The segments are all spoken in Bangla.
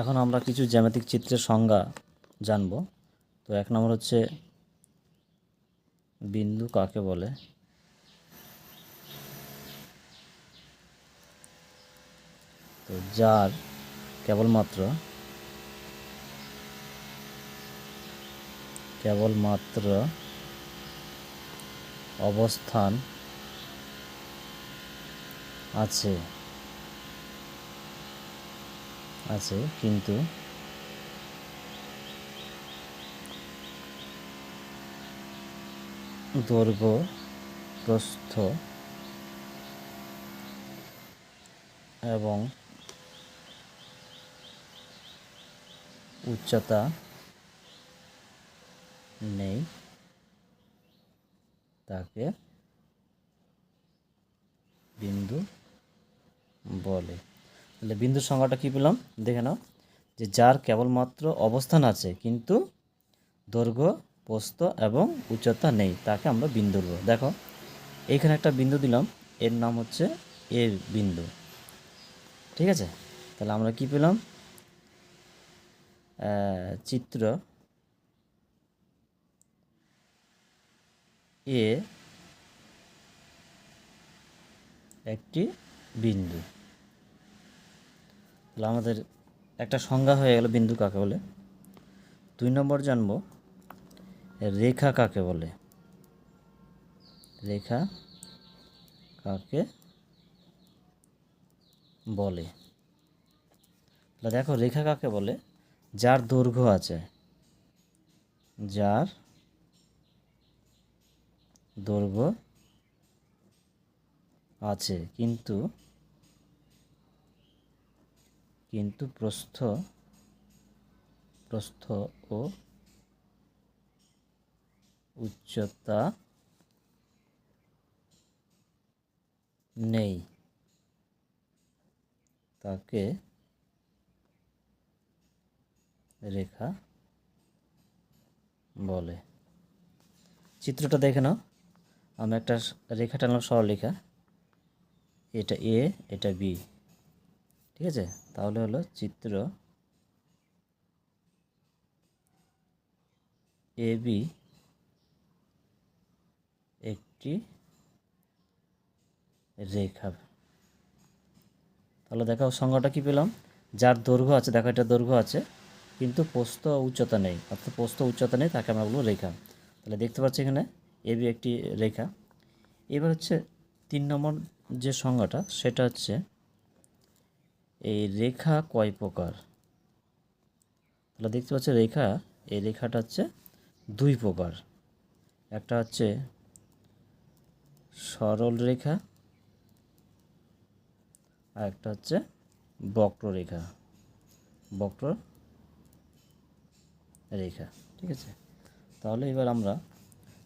এখন আমরা কিছু জ্যামিতিক চিত্রের সংজ্ঞা জানব। তো এক নম্বর হচ্ছে বিন্দু কাকে বলে? তো যার কেবলমাত্র কেবলমাত্র অবস্থান আছে। আছে কিন্তু দৈর্ঘ্য প্রস্থ এবং উচ্চতা নেই তাকে বিন্দু বলে। তাহলে বিন্দুর সংজ্ঞাটা কী পেলাম? দেখে নাও যে যার কেবলমাত্র অবস্থান আছে, কিন্তু দৈর্ঘ্য, প্রস্থ এবং উচ্চতা নেই, তাকে আমরা বিন্দু বলব। দেখো এইখানে একটা বিন্দু দিলাম, এর নাম হচ্ছে এ বিন্দু। ঠিক আছে? তাহলে আমরা কি পেলাম? চিত্র এ একটি বিন্দু। তাহলে আমাদের একটা সংজ্ঞা হয়ে গেল বিন্দু কাকে বলে? দুই নম্বর জানব রেখা কাকে বলে? রেখা কাকে বলে? তাহলে দেখো রেখা কাকে বলে? যার দৈর্ঘ্য আছে। যার দৈর্ঘ্য আছে। কিন্তু কিন্তু প্রস্থ প্রস্থ ও উচ্চতা নেই। তাকে রেখা বলে। চিত্রটা দেখে নাও। আমি একটা রেখা টানলাম সরলরেখা। এটা এ এটা বি ঠিক আছে? তাহলে হলো চিত্র এ বি একটি রেখা। তাহলে দেখো সংজ্ঞাটা কি পেলাম? যার দৈর্ঘ্য আছে, দেখো এটা দৈর্ঘ্য আছে, কিন্তু পোস্ত উচ্চতা নেই, অর্থাৎ পোস্ত উচ্চতা নেই, তাকে আমরা বলব রেখা। তাহলে দেখতে পাচ্ছি এখানে এ বি একটি রেখা। এবার হচ্ছে তিন নম্বর যে সংজ্ঞাটা, সেটা হচ্ছে এই রেখা কয় প্রকার? তাহলে দেখতে পাচ্ছি রেখা, এই রেখাটা হচ্ছে দুই প্রকার। একটা হচ্ছে সরল রেখা, আর একটা হচ্ছে বক্ররেখা বক্র রেখা, ঠিক আছে? তাহলে এবার আমরা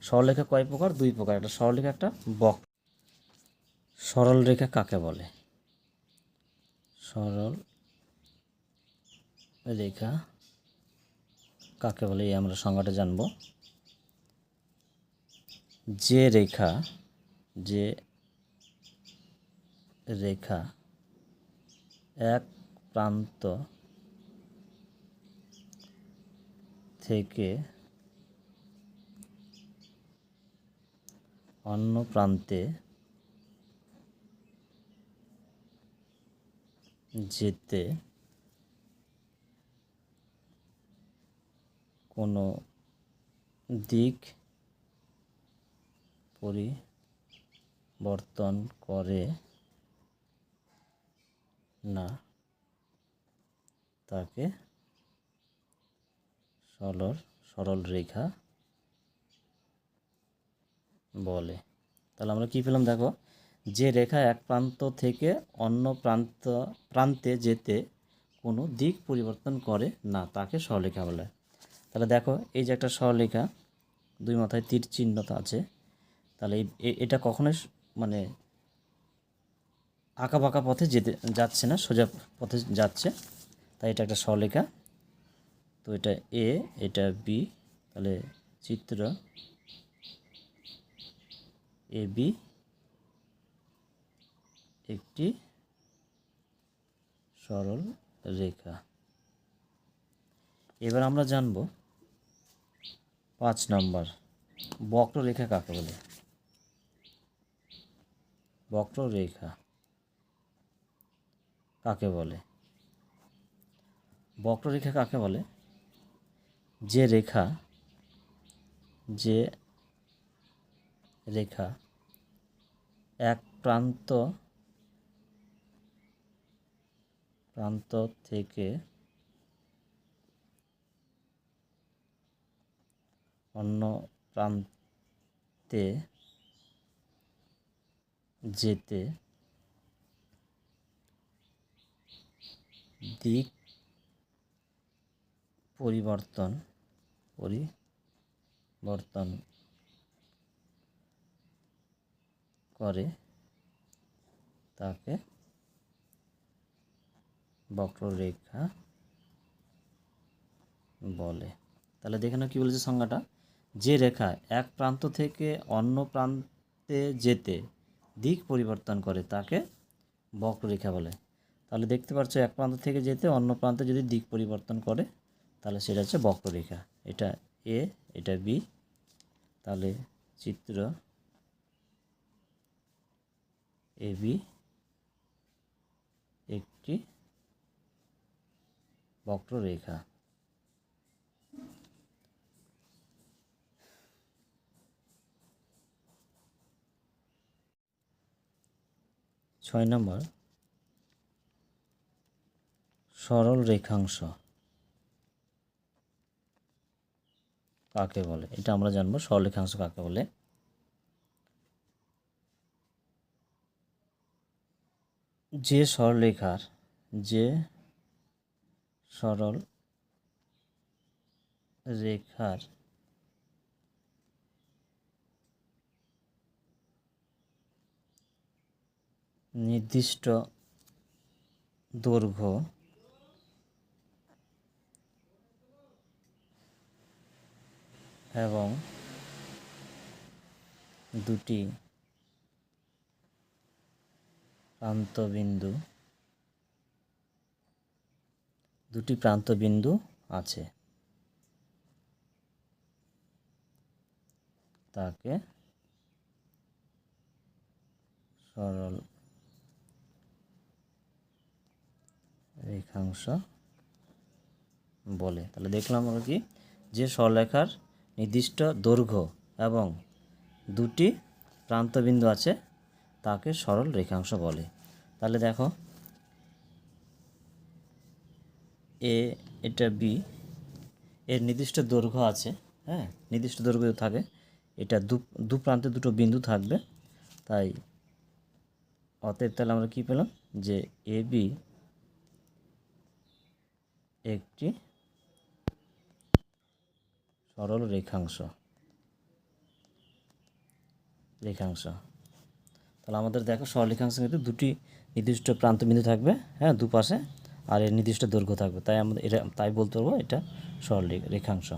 সরলরেখা কয় প্রকার? দুই প্রকার। একটা সরলরেখা একটা বক সরল রেখা কাকে বলে? সরল। রেখা কাকে বলে আমরা সংজ্ঞাটা জানব। যে রেখা যে রেখা এক প্রান্ত থেকে অন্য প্রান্তে যেতে কোনো দিক পরিবর্তন করে না। তাকে সরল সরল রেখা বলে। তাহলে আমরা কি পেলাম দেখো? যে রেখা এক প্রান্ত থেকে অন্য প্রান্ত, প্রান্তে যেতে কোনো দিক পরিবর্তন করে না, তাকে সরলরেখা বলে। তাহলে দেখো, এই যে একটা সরলরেখা দুই মাথায় তীর চিহ্নতা আছে, তাহলে এটা কখনোই মানে আঁকা বাঁকা পথে যেতে, যাচ্ছে না, সোজা পথে যাচ্ছে। তাই এটা একটা সরলরেখা তো এটা এ, এটা বি, তাহলে চিত্র এ বি একটি সরল রেখা। এবার আমরা জানব পাঁচ নম্বর বক্ররেখা কাকে বলে? বক্ররেখা কাকে বলে? বক্ররেখা কাকে বলে? যে রেখা যে রেখা এক প্রান্ত প্রান্ত থেকে অন্য প্রান্তে যেতে দিক পরিবর্তন পরিবর্তন করে তাকে বক্ররেখা বলে। তাহলে দেখে নাও কী বলেছে সংজ্ঞাটা। যে রেখা এক প্রান্ত থেকে অন্য প্রান্তে যেতে দিক পরিবর্তন করে, তাকে বক্ররেখা বলে। তাহলে দেখতে পাচ্ছ এক প্রান্ত থেকে যেতে অন্য প্রান্তে যদি দিক পরিবর্তন করে, তাহলে সেটা হচ্ছে বক্ররেখা। এটা এ, এটা বি। তাহলে চিত্র এ বি একটি বক্ররেখা। ছয় নম্বর। সরল রেখাংশ। কাকে বলে? এটা আমরা জানব, সরল রেখাংশ কাকে বলে? যে সরলরেখার যে সরল রেখার নির্দিষ্ট দৈর্ঘ্য এবং দুটি প্রান্তবিন্দু দুটি প্রান্তবিন্দু আছে। তাকে সরল রেখাংশ বলে। তাহলে দেখলাম আমরা কি? যে সরলেখার নির্দিষ্ট দৈর্ঘ্য এবং দুটি প্রান্তবিন্দু আছে, তাকে সরল রেখাংশ বলে। তাহলে দেখো এ, এটা বি, এর নির্দিষ্ট দৈর্ঘ্য আছে হ্যাঁ নির্দিষ্ট দৈর্ঘ্য থাকে, এটা দু দু প্রান্তে দুটো বিন্দু থাকবে, তাই অতএব তাহলে আমরা কী পেলাম? যে এ, বি একটি সরল রেখাংশ রেখাংশ। তাহলে আমাদের দেখো সরলরেখাংশ কিন্তু দুটি নির্দিষ্ট প্রান্তবিন্দু থাকবে হ্যাঁ দুপাশে। আর এর নির্দিষ্ট দৈর্ঘ্য থাকবে। তাই আমাদের এটা তাই বলতে পারব এটা সরল রেখাংশ।